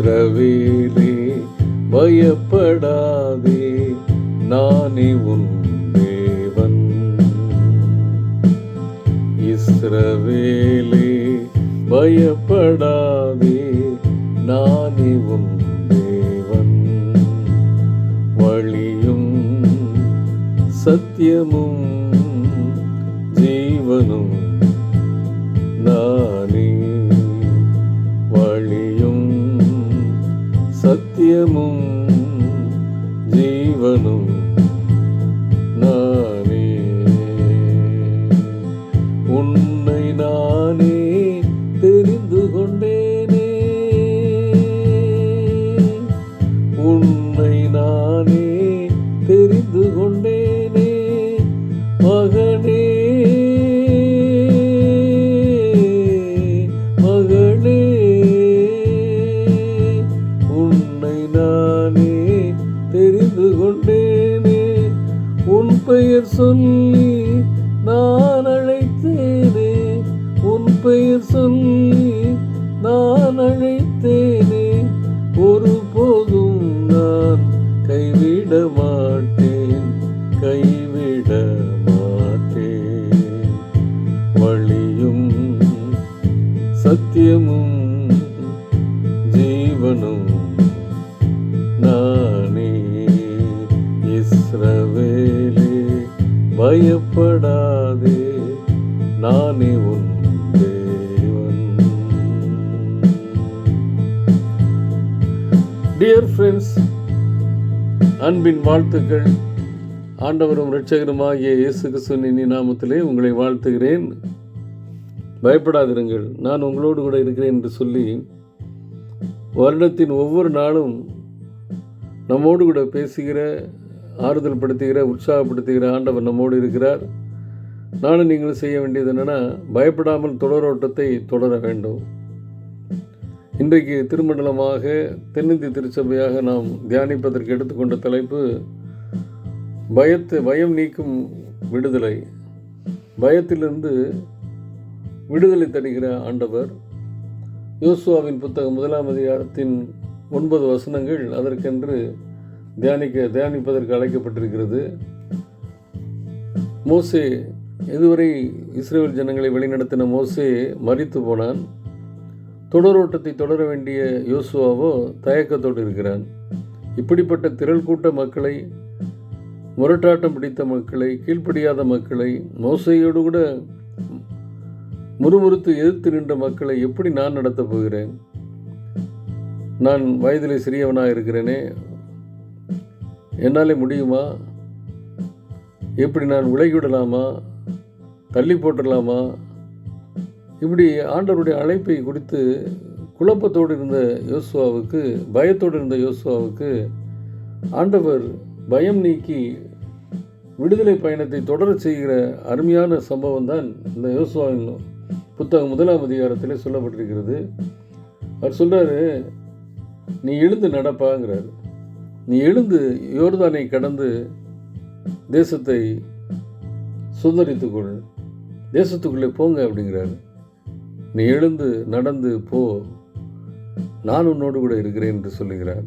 இஸ்ரவேலே பயப்படாதே நானே உன் தேவன். இஸ்ரவேலே பயப்படாதே நானே உன் தேவன். வழியும் சத்தியமும் சத்தியமும் ஜீவனும் xuân டியர் ஃப்ரெண்ட்ஸ் அன்பின் வாழ்த்துக்கள். ஆண்டவரும் இரட்சகருமாகிய இயேசு கிறிஸ்துவின் நாமத்திலே உங்களை வாழ்த்துகிறேன். பயப்படாதிருங்கள் நான் உங்களோடு கூட இருக்கிறேன் என்று சொல்லி வருடத்தின் ஒவ்வொரு நாளும் நம்மோடு கூட பேசுகிற ஆறுதல் படுத்துகிற உற்சாகப்படுத்துகிற ஆண்டவர் நம்மோடு இருக்கிறார். நானும் நீங்கள் செய்ய வேண்டியது என்னென்னா பயப்படாமல் தொடரோட்டத்தை தொடர வேண்டும். இன்றைக்கு திருமண்டலமாக தென்னிந்திய திருச்சபையாக நாம் தியானிப்பதற்கு எடுத்துக்கொண்ட தலைப்பு பயத்தை பயம் நீக்கும் விடுதலை. பயத்திலிருந்து விடுதலை தருகிற ஆண்டவர் யோசுவாவின் புத்தகம் முதலாம் அதிகாரத்தின் ஒன்பது வசனங்கள் அதற்கென்று தியானிக்க தியானிப்பதற்கு அழைக்கப்பட்டிருக்கிறது. மோசே இதுவரை இஸ்ரேல் ஜனங்களை வழிநடத்தின மோசே மறித்து போனான். தொடரோட்டத்தை தொடர வேண்டிய யோசுவாவோ தயக்கத்தோடு இருக்கிறான் இப்படிப்பட்ட திரள் கூட்ட மக்களை முரட்டாட்டம் பிடித்த மக்களை கீழ்ப்படியாத மக்களை மோசையோடு கூட முறுமுறுத்து எதிர்த்து நின்ற மக்களை எப்படி நான் நடத்தப் போகிறேன்? நான் வயதில் சிறியவனாக இருக்கிறேனே என்னாலே முடியுமா? எப்படி நான் விலகிவிடலாமா தள்ளி போட்டுடலாமா? இப்படி ஆண்டவருடைய அழைப்பை குறித்து குழப்பத்தோடு இருந்த யோசுவாவுக்கு பயத்தோடு இருந்த யோசுவாவுக்கு ஆண்டவர் பயம் நீக்கி விடுதலை பயணத்தை தொடரச் செய்கிற அருமையான சம்பவம் தான் இந்த யோசுவாவின் புத்தகம் முதலாம் அதிகாரத்திலே சொல்லப்பட்டிருக்கிறது. அவர் சொல்கிறாரு நீ எழுந்து நடப்பாங்கிறார். நீ எழுந்து யோர்தானை கடந்து தேசத்தை சுதரித்துக்கொள் தேசத்துக்குள்ளே போங்க அப்படிங்கிறாரு. நீ எழுந்து நடந்து போ. நான் உன்னோடு கூட இருக்கிறேன் என்று சொல்லுகிறார்.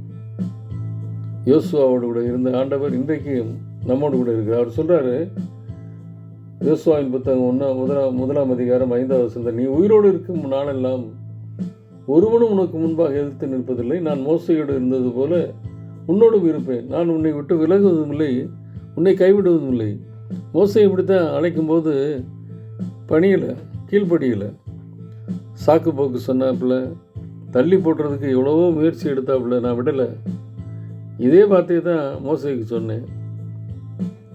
யோசுவாவோடு கூட இருந்த ஆண்டவர் இன்றைக்கு நம்மோடு கூட இருக்கிறார். அவர் சொல்கிறாரு யோசுவாவின் புத்தகம் ஒன்றா முதலாம் முதலாம் அதிகாரம் ஐந்தாவது வசந்த நீ உயிரோடு இருக்கும் நாளெல்லாம் ஒருவனும் உனக்கு முன்பாக எதிர்த்து நிற்பதில்லை. நான் மோசையோடு இருந்தது போல உன்னோடும் இருப்பேன். நான் உன்னை விட்டு விலகுவதும் இல்லை உன்னை கைவிடுவதும் இல்லை. மோசை இப்படித்தான் அழைக்கும்போது பணியலை கீழ்ப்படியில். சாக்கு போக்கு சொன்னாப்புல தள்ளி போட்டுறதுக்கு எவ்வளவோ முயற்சி எடுத்தாப்புல நான் விடலை. இதே வார்த்தையை தான் மோசைக்கு சொன்னேன்.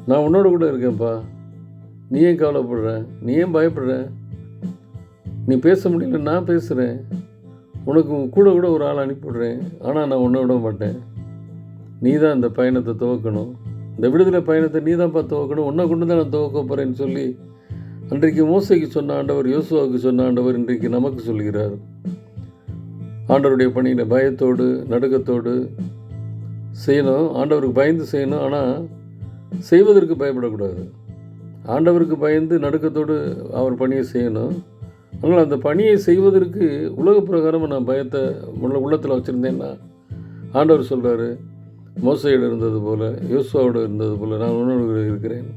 நான் உன்னோட கூட இருக்கேன்ப்பா. நீ ஏன் கவலைப்படுற? நீ ஏன் பயப்படுற? நீ பேச முடியல நான் பேசுகிறேன் உனக்கு கூட கூட ஒரு ஆள் அனுப்பிவிடுறேன். ஆனால் நான் உன்னை விட மாட்டேன். நீ தான் இந்த பயணத்தை துவக்கணும். இந்த விடுதலை பயணத்தை நீ தான்ப்பா துவக்கணும். உன்னை கொண்டு தான் நான் துவக்க போகிறேன்னு சொல்லி அன்றைக்கு மோசைக்கு சொன்ன ஆண்டவர் யோசுவாவுக்கு சொன்ன ஆண்டவர் இன்றைக்கு நமக்கு சொல்கிறார். ஆண்டவருடைய பணியில் பயத்தோடு நடுக்கத்தோடு செய்யணும். ஆண்டவருக்கு பயந்து செய்யணும் ஆனால் செய்வதற்கு பயப்படக்கூடாது. ஆண்டவருக்கு பயந்து நடுக்கத்தோடு அவர் பணியை செய்யணும். அதனால் அந்த பணியை செய்வதற்கு உலக பிரகாரம் நான் பயத்தை உள்ள உள்ளத்தில் வச்சுருந்தேன்னா ஆண்டவர் சொல்கிறாரு மோசையோடு இருந்தது போல் யோசுவாவோடு இருந்தது போல் நான் உணர்வு இருக்கிறேன்.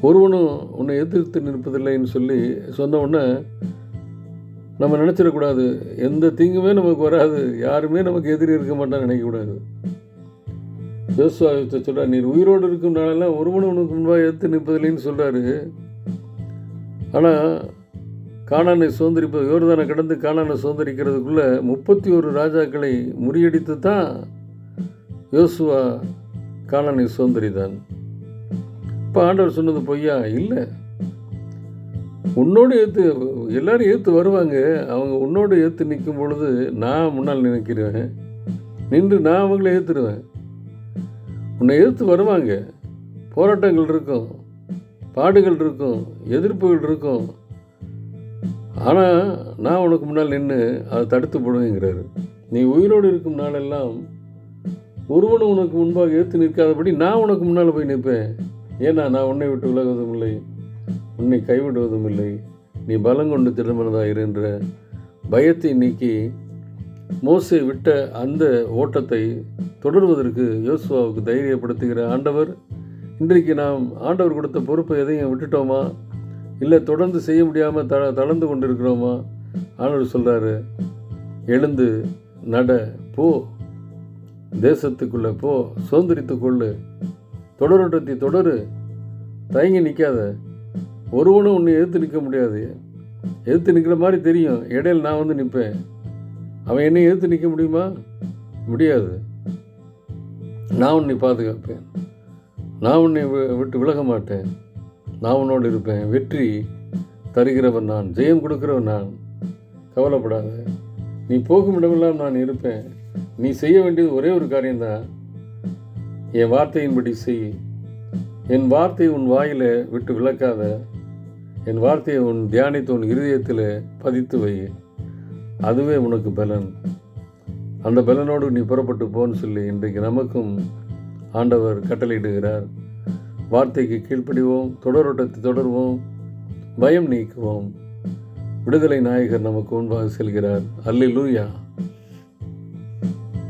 ஒருவனும் உன்னை எதிர்த்து நிற்பதில்லைன்னு சொல்லி சொன்ன உடனே நம்ம நினச்சிடக்கூடாது. எந்த தீங்குமே நமக்கு வராது. யாருமே நமக்கு எதிரி இருக்க மாட்டான்னு நினைக்கக்கூடாது. யோசுவாயத்தை சொல்கிறார் நீர் உயிரோடு இருக்கும் நாளெல்லாம் ஒருவனும் உனக்கு முன்பாக எதிர்த்து நிற்பதில்லைன்னு சொல்கிறாரு ஆனால் காணானை சுதந்திரிப்பது யோர்தானை கடந்து காணானை சுதந்திரிக்கிறதுக்குள்ளே முப்பத்தி ஒரு ராஜாக்களை முறியடித்து தான் யோசுவா காணானை சுதந்திரிதான் இப்போ ஆண்டவர் சொன்னது பொய்யா? இல்லை. உன்னோடு ஏற்று எல்லாரும் ஏற்று வருவாங்க. அவங்க உன்னோடு ஏற்று நிற்கும் பொழுது நான் முன்னால் நினைக்கிறேன். நின்று நான் அவங்கள ஏற்றுருவேன் உன்னை ஏற்று வருவாங்க. போராட்டங்கள் இருக்கும். பாடுகள் இருக்கும். எதிர்ப்புகள் இருக்கும். ஆனால் நான் உனக்கு முன்னால் நின்று அதை தடுத்து போடுவேங்கிறாரு. நீ உயிரோடு இருக்கும் நாளெல்லாம் ஒருவனும் உனக்கு முன்பாக ஏற்று நிற்காதபடி நான் உனக்கு முன்னால் போய் நிற்பேன். ஏன்னா நான் உன்னை விட்டு விலகுவதும் இல்லை உன்னை கைவிடுவதும் இல்லை நீ பலங்கொண்டு திருமணதாக இருன்ற பயத்தை நீக்கி மோசை விட்ட அந்த ஓட்டத்தை தொடர்வதற்கு யோசுவாவுக்கு தைரியப்படுத்துகிற ஆண்டவர் இன்றைக்கு நாம் ஆண்டவர் கொடுத்த பொறுப்பை எதையும் விட்டுட்டோமா? இல்லை தொடர்ந்து செய்ய முடியாமல் த தளர்ந்து கொண்டு இருக்கிறோமா ஆண்டவர் சொல்கிறாரு எழுந்து நட போ. தேசத்துக்குள்ளே போ. சுதந்திரித்துக்கொள்ளு தொடருன்றத்தி தொடரு. தயங்கி நிற்காத ஒருவனும் உன்னை எதிர்த்து நிற்க முடியாது. எதிர்த்து நிற்கிற மாதிரி தெரியும். இடையில நான் வந்து நிற்பேன். அவன் என்னை எதிர்த்து நிற்க முடியுமா? முடியாது. நான் உன்னை பாதுகாப்பேன். நான் உன்னை வி- விட்டு விலக மாட்டேன். நான் உன்னோடு இருப்பேன். வெற்றி தருகிறவன் நான். ஜெயம் கொடுக்கிறவன் நான். கவலைப்படாத. நீ போகும் இடமெல்லாம் நான் இருப்பேன். நீ செய்ய வேண்டியது ஒரே ஒரு காரியம்தான். என் வார்த்தையின்படி செய் என் வார்த்தை உன் வாயில் விட்டு விளக்காத. என் வார்த்தையை உன் தியானித்து உன் இருதயத்தில் பதித்து வை அதுவே உனக்கு பலன். அந்த பலனோடு நீ புறப்பட்டு போன்னு சொல்லி இன்றைக்கு நமக்கும் ஆண்டவர் கட்டளையிடுகிறார். வார்த்தைக்கு கீழ்ப்படிவோம் தொடரோட்டத்தை தொடர்வோம் பயம் நீக்குவோம். விடுதலை நாயகர் நமக்கு முன்பாக செல்கிறார். அல்லேலூயா.